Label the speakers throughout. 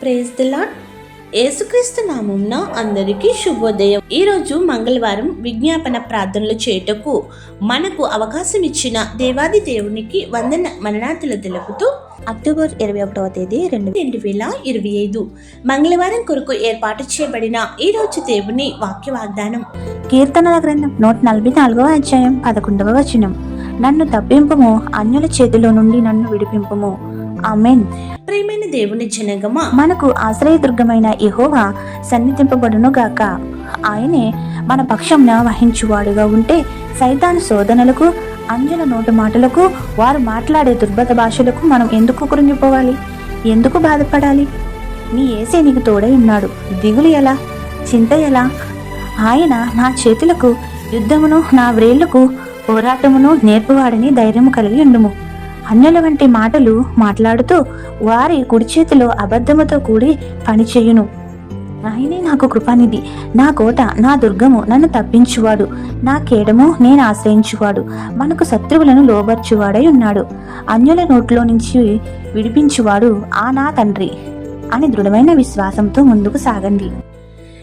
Speaker 1: Praise the lord యేసుక్రీస్తు నామంన అందరికీ శుభోదయం. ఈరోజు మంగళవారం విజ్ఞాపన ప్రార్థనలు చేయుటకు మనకు అవకాశం ఇచ్చిన దేవాది దేవునికి వందన మరణాతులు తెలుపుతూ
Speaker 2: అక్టోబర్ ఇరవై ఒకటవ తేదీ రెండు
Speaker 1: రెండు వేల ఇరవై ఐదు మంగళవారం కొరకు ఏర్పాటు చేయబడిన ఈ రోజు దేవుని వాక్య వాగ్దానం
Speaker 2: కీర్తనల గ్రంథం నూట నలభై నాలుగవ అధ్యాయం పదకొండవ వచనం. నన్ను తప్పింపము అన్యుల చేతిలో నుండి నన్ను విడిపింపుము. ఆమెన్.
Speaker 1: ప్రియమైన దేవుని జనగమా.
Speaker 2: మనకు ఆశ్రయదుర్గమైన యెహోవా సన్నిధింపబడును గాక. ఆయనే మన పక్షంన వహించువాడుగా ఉంటే సైతాను శోధనలకు అంజల నోటి మాటలకు వారు మాట్లాడే దుర్బత భాషలకు మనం ఎందుకు కృంగిపోవాలి ఎందుకు బాధపడాలి? నీ ఏసే నీకు తోడై ఉన్నాడు. దిగులు ఎలా? చింత ఎలా? ఆయన నా చేతులకు యుద్ధమును నా వ్రేళ్ళకు పోరాటమును నేర్పువాడని ధైర్యము కలిగి ఉండుము. అన్యుల వంటి మాటలు మాట్లాడుతూ వారి కుడి చేతిలో అబద్ధముతో కూడి పనిచేయును ఆయనే నాకు కృపానిధి. నా కోట నా దుర్గము నన్ను తప్పించువాడు. నా కేడము నేను ఆశ్రయించువాడు. మనకు శత్రువులను లోబర్చువాడై ఉన్నాడు. అన్యుల నోట్లో నుంచి విడిపించువాడు ఆ నా తండ్రి అని దృఢమైన విశ్వాసంతో ముందుకు సాగండి.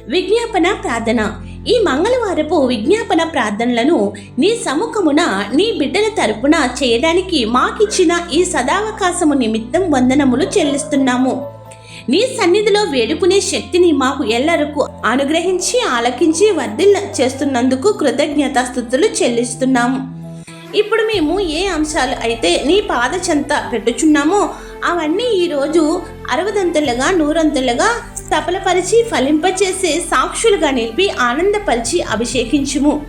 Speaker 1: విజ్ఞాపన ప్రార్థన. ఈ మంగళవారపు విజ్ఞాపన ప్రార్థనలను నీ సముఖమున నీ బిడ్డల తరపున చేయడానికి మాకిచ్చిన ఈ సదావకాశము నిమిత్తం వందనములు చెల్లిస్తున్నాము. నీ సన్నిధిలో వేడుకునే శక్తిని మాకు ఎల్లరకు అనుగ్రహించి ఆలకించి వర్ధిల్ల చేస్తున్నందుకు కృతజ్ఞతాస్థుతులు చెల్లిస్తున్నాము. ఇప్పుడు మేము ఏ అంశాలు అయితే నీ పాదచంత పెట్టుచున్నామో అవన్నీ ఈరోజు అరవదంతులుగా నూరంతులుగా సఫలపరిచి ఫలింపచేసే సాక్షులుగా నిలిపి ఆనందపరిచి అభిషేకించుము.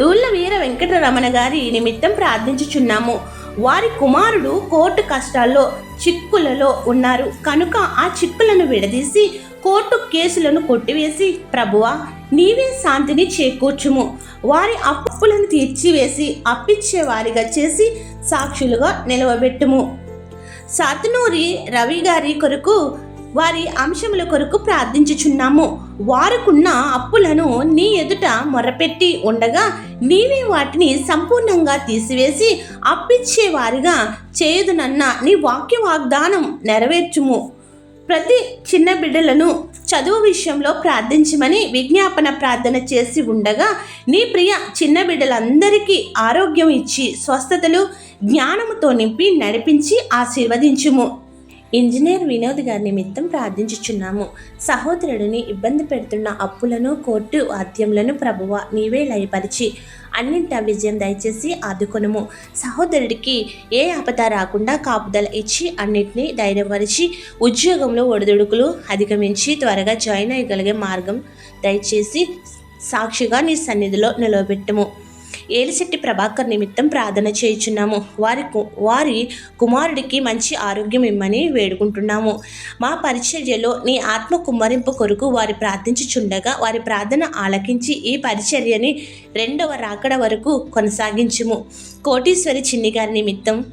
Speaker 1: దూళ్ళ వీర వెంకటరమణ గారి నిమిత్తం ప్రార్థించుచున్నాము. వారి కుమారుడు కోర్టు కష్టాల్లో చిక్కులలో ఉన్నారు. కనుక ఆ చిక్కులను విడదీసి కోర్టు కేసులను కొట్టివేసి ప్రభువా నీవే శాంతిని చేకూర్చుము. వారి అప్పులను తీర్చివేసి అప్పిచ్చే వారిగా చేసి సాక్షులుగా నిలవబెట్టుము. సాతునూరి రవి గారి కొరకు వారి అంశముల కొరకు ప్రార్థించుచున్నాము. వారుకున్న అప్పులను నీ ఎదుట మొరపెట్టి ఉండగా నీవే వాటిని సంపూర్ణంగా తీసివేసి అప్పిచ్చేవారిగా చేయుదునన్న నీ వాక్య వాగ్దానం నెరవేర్చుము. ప్రతి చిన్న బిడ్డలను చదువు విషయంలో ప్రార్థించమని విజ్ఞాపన ప్రార్థన చేసి ఉండగా నీ ప్రియ చిన్న బిడ్డలందరికీ ఆరోగ్యం ఇచ్చి స్వస్థతలు జ్ఞానముతో నింపి నడిపించి ఆశీర్వదించుము. ఇంజనీర్ వినోద్ గారి నిమిత్తం ప్రార్థించుచున్నాము. సహోదరుడిని ఇబ్బంది పెడుతున్న అప్పులను కోర్టు వాద్యములను ప్రభువ నీవే లయపరిచి అన్నింట విజయం దయచేసి ఆదుకొనుము. సహోదరుడికి ఏ ఆపద రాకుండా కాపుదల ఇచ్చి అన్నిటినీ ధైర్యపరిచి ఉద్యోగంలో ఒడిదుడుకులు అధిగమించి త్వరగా జాయిన్ అయ్యగలిగే మార్గం దయచేసి సాక్షిగా నీ సన్నిధిలో నిలవబెట్టుము. ఏలిశెట్టి ప్రభాకర్ నిమిత్తం ప్రార్థన చేయుచున్నాము. వారి కు- వారి కుమారుడికి మంచి ఆరోగ్యం ఇమ్మని వేడుకుంటున్నాము. మా పరిచర్యలో నీ ఆత్మ కుమ్మరింపు కొరకు వారి ప్రార్థించుచుండగా వారి ప్రార్థన ఆలకించి ఈ పరిచర్యని రెండవ రాకడ వరకు కొనసాగించుము. కోటీశ్వరి చిన్ని గారి నిమిత్తం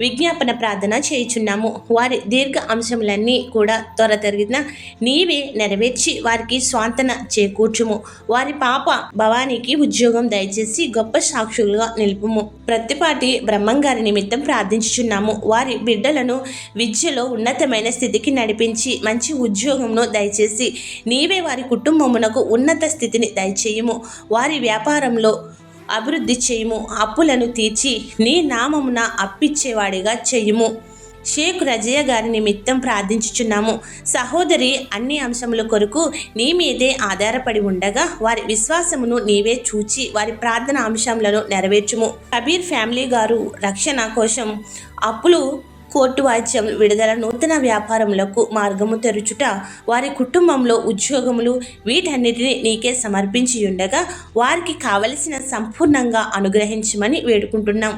Speaker 1: విజ్ఞాపన ప్రార్థన చేయుచున్నాము. వారి దీర్ఘ అంశములన్నీ కూడా త్వర తరిగిన నీవే నెరవేర్చి వారికి స్వాంతన చేకూర్చుము. వారి పాప భవానికి ఉద్యోగం దయచేసి గొప్ప సాక్షులుగా నిలుపుము. ప్రతిపాటి బ్రహ్మంగారి నిమిత్తం ప్రార్థించుచున్నాము. వారి బిడ్డలను విద్యలో ఉన్నతమైన స్థితికి నడిపించి మంచి ఉద్యోగంను దయచేసి నీవే వారి కుటుంబమునకు ఉన్నత స్థితిని దయచేయము. వారి వ్యాపారంలో అభివృద్ధి చేయుము అప్పులను తీర్చి నీ నామమున అప్పిచ్చేవాడిగా చేయుము. షేక్ రజయ్య గారి నిమిత్తం ప్రార్థించుచున్నాము. సహోదరి అన్ని అంశముల కొరకు నీ మీదే ఆధారపడి ఉండగా వారి విశ్వాసమును నీవే చూచి వారి ప్రార్థన అంశములను నెరవేర్చుము. కబీర్ ఫ్యామిలీ గారు రక్షణ కోసం అప్పులు కోర్టు వాయిద్యం విడుదల నూతన వ్యాపారములకు మార్గము తెరుచుట వారి కుటుంబంలో ఉద్యోగములు వీటన్నిటిని నీకే సమర్పించి ఉండగా వారికి కావలసిన సంపూర్ణంగా అనుగ్రహించమని వేడుకుంటున్నాం.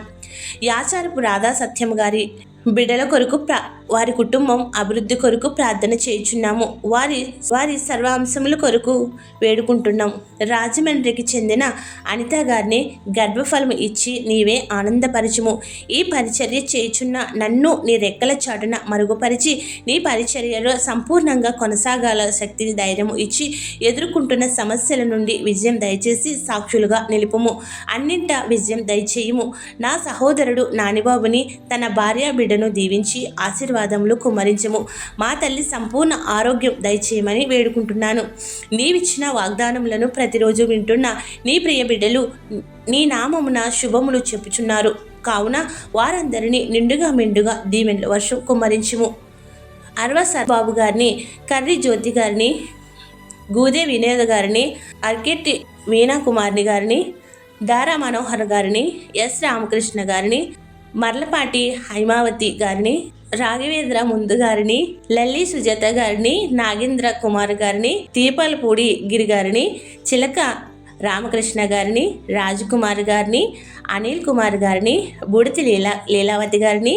Speaker 1: యాచారపు రాధా సత్యం గారి బిడ్డల కొరకు ప్రా వారి కుటుంబం అభివృద్ధి కొరకు ప్రార్థన చేయుచున్నాము. వారి వారి సర్వాంశముల కొరకు వేడుకుంటున్నాం రాజమండ్రికి చెందిన అనిత గారిని గర్భఫలం ఇచ్చి నీవే ఆనందపరచుము. ఈ పరిచర్య చేయుచున్న నన్ను నీ రెక్కల చాటున మరుగుపరిచి నీ పరిచర్యలో సంపూర్ణంగా కొనసాగాల శక్తిని ధైర్యము ఇచ్చి ఎదుర్కొంటున్న సమస్యల నుండి విజయం దయచేసి సాక్షులుగా నిలుపుము. అన్నింట విజయం దయచేయము. నా సహోదరుడు నానిబాబుని తన భార్య బిడ్డ బిడ్డను దీవించి ఆశీర్వాదములు కుమరించము. మా తల్లి సంపూర్ణ ఆరోగ్యం దయచేయమని వేడుకుంటున్నాను. నీవిచ్చిన వాగ్దానములను ప్రతిరోజు వింటున్న నీ ప్రియ బిడ్డలు నీ నామమున శుభములు చెప్పుచున్నారు. కావున వారందరినీ నిండుగా మెండుగా దీవెనల వర్షం కుమ్మరించుము అరవ బాబు గారిని కర్రి జ్యోతి గారిని గూదే వినోద్ గారిని అర్కెట్టి వీణా కుమార్ని గారిని దారా మనోహర్ గారిని ఎస్ రామకృష్ణ గారిని మర్లపాటి హైమావతి గారిని రాఘవేంద్ర ముందు గారిని లల్లి సుజాత గారిని నాగేంద్ర కుమార్ గారిని తీపలపూడి గిరి గారిని చిలక రామకృష్ణ గారిని రాజకుమార్ గారిని అనిల్ కుమార్ గారిని బుడితి లీలా లీలావతి గారిని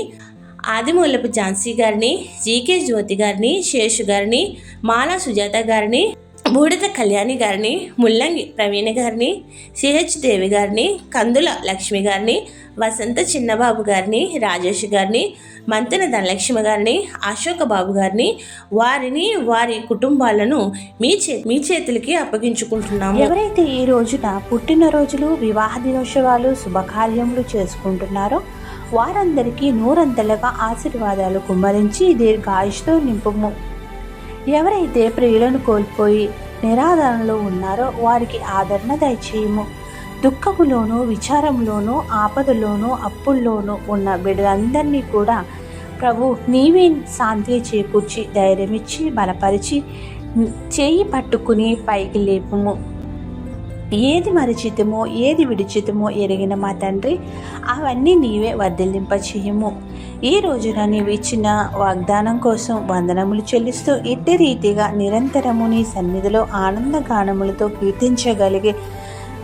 Speaker 1: ఆదిమూలపు ఝాన్సీ గారిని జీకే జ్యోతి గారిని శేషు గారిని మాలా సుజాత గారిని బూడిద కళ్యాణి గారిని ముల్లంగి ప్రవీణ గారిని సిహెచ్ దేవి గారిని కందుల లక్ష్మి గారిని వసంత చిన్నబాబు గారిని రాజేష్ గారిని మంతెన ధనలక్ష్మి గారిని అశోక బాబు గారిని వారిని వారి కుటుంబాలను మీ చే మీ చేతులకి అప్పగించుకుంటున్నాము.
Speaker 2: ఎవరైతే ఈ రోజున పుట్టినరోజులు వివాహ దినోత్సవాలు శుభకార్యములు చేసుకుంటున్నారో వారందరికీ నూరంతలుగా ఆశీర్వాదాలు కుమ్మరించి దీర్ఘాయుష్తో నింపుము. ఎవరైతే ప్రియులను కోల్పోయి నిరాధారణలో ఉన్నారో వారికి ఆదరణ దయచేయము. దుఃఖములోనూ విచారంలోనూ ఆపదలోనూ అప్పుల్లోనూ ఉన్న బిడ్డలందరినీ కూడా ప్రభు నీవే శాంతి చేకూర్చి ధైర్యమిచ్చి బలపరిచి చేయి పట్టుకుని పైకి లేపుము. ఏది మరిచితమో ఏది విడిచితమో ఎరిగిన మా తండ్రి అవన్నీ నీవే వర్ధిల్లింప చేయము ఈ రోజున నీవు ఇచ్చిన వాగ్దానం కోసం వందనములు చెల్లిస్తూ ఇట్టి రీతిగా నిరంతరము నీ సన్నిధిలో ఆనంద గానములతో కీర్తించగలిగే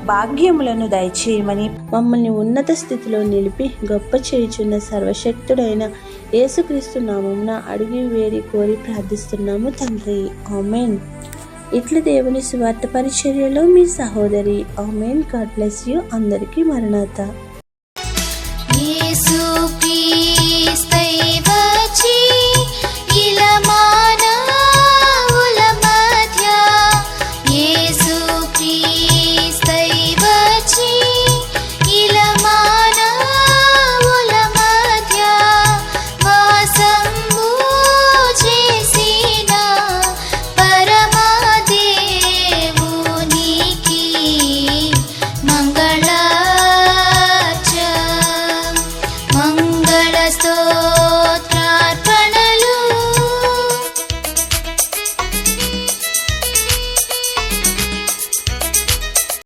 Speaker 2: భాగ్యములను దయచేయమని
Speaker 1: మమ్మల్ని ఉన్నత స్థితిలో నిలిపి గొప్ప చేయుచున్న సర్వశక్తుడైన యేసుక్రీస్తు నామమున అడిగి వేడి కోరి ప్రార్థిస్తున్నాము తండ్రి. ఆమెన్. ఇట్లు దేవుని స్వార్థ పరిచర్యలో మీ సహోదరి. ఆమెన్. God bless you. అందరికీ మరణాత.